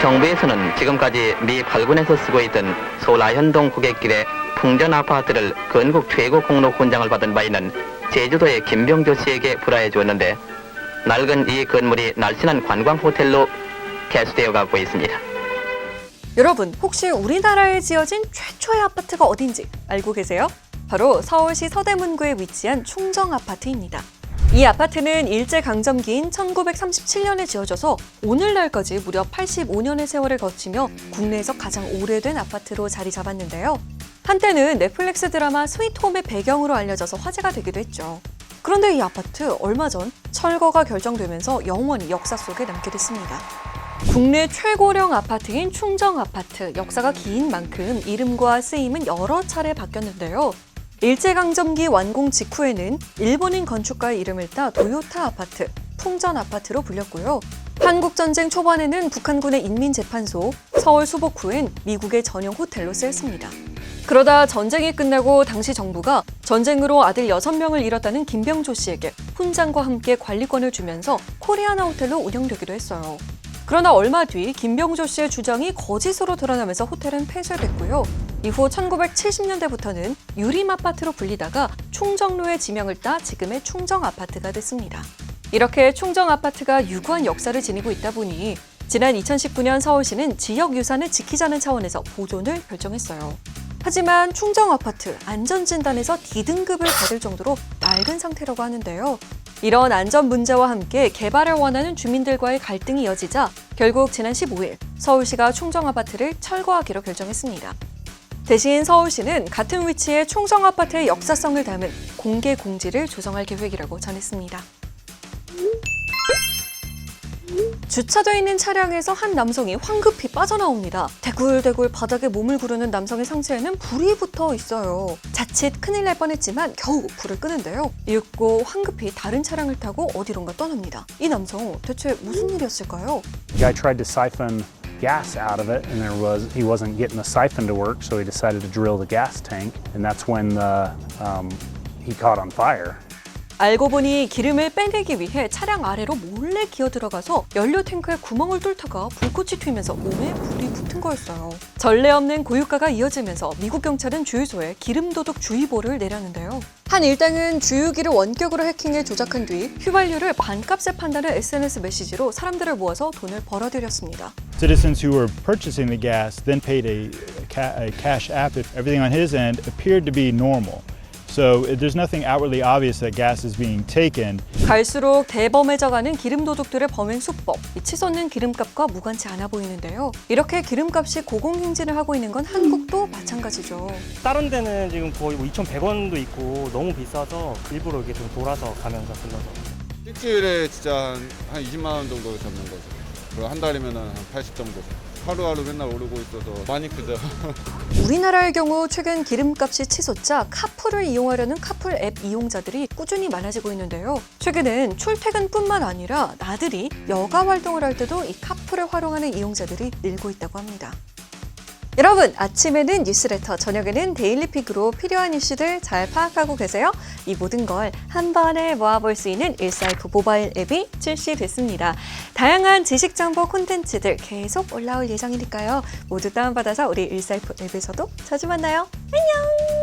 정부에서는 지금까지 미 팔군에서 쓰고 있던 서울 아현동 고객길의 풍전 아파트를 건국 최고 공로 훈장을 받은 바 있는 제주도의 김병조 씨에게 불화해 주었는데 낡은 이 건물이 날씬한 관광 호텔로 개수되어 가고 있습니다. 여러분, 혹시 우리나라에 지어진 최초의 아파트가 어딘지 알고 계세요? 바로 서울시 서대문구에 위치한 충정 아파트입니다. 이 아파트는 일제강점기인 1937년에 지어져서 오늘날까지 무려 85년의 세월을 거치며 국내에서 가장 오래된 아파트로 자리 잡았는데요. 한때는 넷플릭스 드라마 스위트홈의 배경으로 알려져서 화제가 되기도 했죠. 그런데 이 아파트 얼마 전 철거가 결정되면서 영원히 역사 속에 남게 됐습니다. 국내 최고령 아파트인 충정 아파트 역사가 긴 만큼 이름과 쓰임은 여러 차례 바뀌었는데요. 일제강점기 완공 직후에는 일본인 건축가의 이름을 따 도요타 아파트, 풍전 아파트로 불렸고요. 한국전쟁 초반에는 북한군의 인민재판소, 서울 수복 후엔 미국의 전용 호텔로 쓰였습니다. 그러다 전쟁이 끝나고 당시 정부가 전쟁으로 아들 6명을 잃었다는 김병조 씨에게 훈장과 함께 관리권을 주면서 코리아나 호텔로 운영되기도 했어요. 그러나 얼마 뒤 김병조 씨의 주장이 거짓으로 드러나면서 호텔은 폐쇄됐고요. 이후 1970년대부터는 유림 아파트로 불리다가 충정로의 지명을 따 지금의 충정 아파트가 됐습니다. 이렇게 충정 아파트가 유구한 역사를 지니고 있다 보니 지난 2019년 서울시는 지역 유산을 지키자는 차원에서 보존을 결정했어요. 하지만 충정 아파트 안전진단에서 D등급을 받을 정도로 낡은 상태라고 하는데요. 이런 안전 문제와 함께 개발을 원하는 주민들과의 갈등이 이어지자 결국 지난 15일 서울시가 충정 아파트를 철거하기로 결정했습니다. 대신 서울시는 같은 위치의 충정 아파트의 역사성을 담은 공개 공지를 조성할 계획이라고 전했습니다. 주차되어 있는 차량에서 한 남성이 황급히 빠져나옵니다. 대굴대굴 바닥에 몸을 구르는 남성의 상체에는 불이 붙어 있어요. 자칫 큰일 날 뻔했지만 겨우 불을 끄는데요. 이윽고 황급히 다른 차량을 타고 어디론가 떠납니다. 이 남성 대체 무슨 일이었을까요? Gas out of it, and there was he wasn't getting the siphon to work, so he decided to drill the gas tank, and that's when the, um, he caught on fire. 알고 보니 기름을 빼내기 위해 차량 아래로 몰래 기어 들어가서 연료 탱크에 구멍을 뚫다가 불꽃이 튀면서 몸에 불이 붙은 거였어요. 전례 없는 고유가가 이어지면서 미국 경찰은 주유소에 기름 도둑 주의보를 내렸는데요. 한 일당은 주유기를 원격으로 해킹해 조작한 뒤 휘발유를 반값에 판다는 SNS 메시지로 사람들을 모아서 돈을 벌어들였습니다. Citizens who were purchasing the gas then paid a, ca- a cash app everything on his end appeared to be normal. So there's nothing outwardly obvious that gas is being taken. 갈수록 대범해져가는 기름 도둑들의 범행 수법, 이 치솟는 기름값과 무관치 않아 보이는데요. 이렇게 기름값이 고공행진을 하고 있는 건 한국도 마찬가지죠. 다른 데는 지금 거의 뭐 2,100원도 있고 너무 비싸서 일부러 이렇게 좀 돌아서 가면서 불러서 일주일에 진짜 한, 한 20만 원 정도 잡는 거죠. 그리고 한 달이면 한 80 정도. 하루하루 맨날 오르고 있어서 많이 크죠. 우리나라의 경우 최근 기름값이 치솟자 카풀을 이용하려는 카풀 앱 이용자들이 꾸준히 많아지고 있는데요. 최근엔 출퇴근뿐만 아니라 나들이 여가 활동을 할 때도 이 카풀을 활용하는 이용자들이 늘고 있다고 합니다. 여러분, 아침에는 뉴스레터, 저녁에는 데일리픽으로 필요한 이슈들 잘 파악하고 계세요? 이 모든 걸 한 번에 모아볼 수 있는 일사이프 모바일 앱이 출시됐습니다. 다양한 지식 정보 콘텐츠들 계속 올라올 예정이니까요. 모두 다운받아서 우리 일사이프 앱에서도 자주 만나요. 안녕!